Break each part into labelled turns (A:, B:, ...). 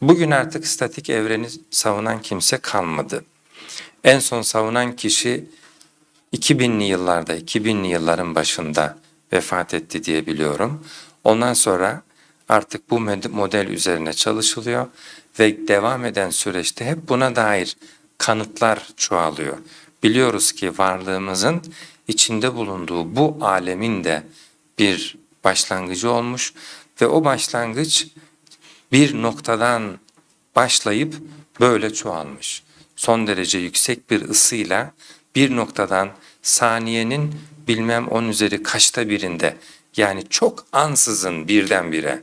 A: Bugün artık statik evreni savunan kimse kalmadı. En son savunan kişi 2000'li yıllarda, 2000'li yılların başında vefat etti diye biliyorum. Ondan sonra artık bu mod- model üzerine çalışılıyor ve devam eden süreçte hep buna dair kanıtlar çoğalıyor. Biliyoruz ki varlığımızın içinde bulunduğu bu alemin de bir başlangıcı olmuş ve o başlangıç bir noktadan başlayıp böyle çoğalmış. Son derece yüksek bir ısıyla bir noktadan saniyenin bilmem on üzeri kaçta birinde yani çok ansızın birdenbire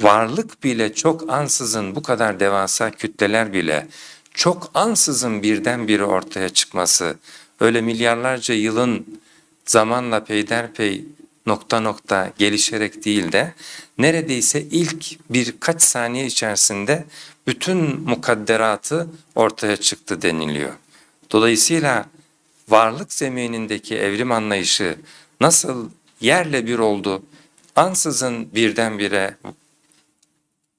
A: varlık bile çok ansızın bu kadar devasa kütleler bile çok ansızın birdenbire ortaya çıkması öyle milyarlarca yılın zamanla peyderpey nokta nokta gelişerek değil de neredeyse ilk birkaç saniye içerisinde bütün mukadderatı ortaya çıktı deniliyor. Dolayısıyla varlık zeminindeki evrim anlayışı nasıl yerle bir oldu, ansızın birdenbire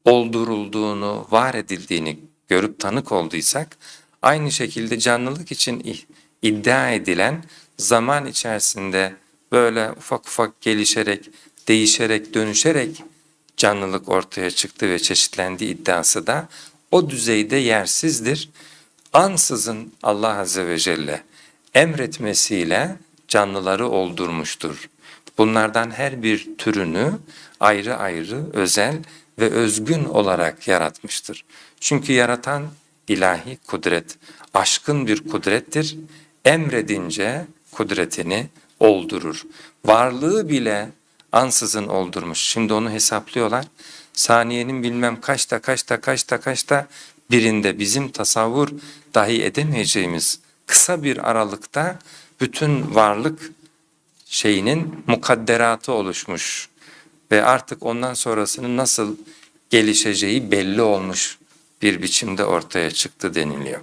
A: oldurulduğunu, var edildiğini görüp tanık olduysak, aynı şekilde canlılık için iddia edilen zaman içerisinde böyle ufak ufak gelişerek, değişerek, dönüşerek canlılık ortaya çıktı ve çeşitlendi iddiası da o düzeyde yersizdir. Ansızın Allah Azze ve Celle emretmesiyle canlıları oldurmuştur. Bunlardan her bir türünü ayrı ayrı, özel ve özgün olarak yaratmıştır. Çünkü yaratan ilahi kudret, aşkın bir kudrettir. Emredince kudretini oldurur. Varlığı bile ansızın oldurmuş. Şimdi onu hesaplıyorlar. Saniyenin bilmem kaçta kaçta kaçta kaçta birinde bizim tasavvur dahi edemeyeceğimiz kısa bir aralıkta bütün varlık şeyinin mukadderatı oluşmuş ve artık ondan sonrasının nasıl gelişeceği belli olmuş bir biçimde ortaya çıktı deniliyor.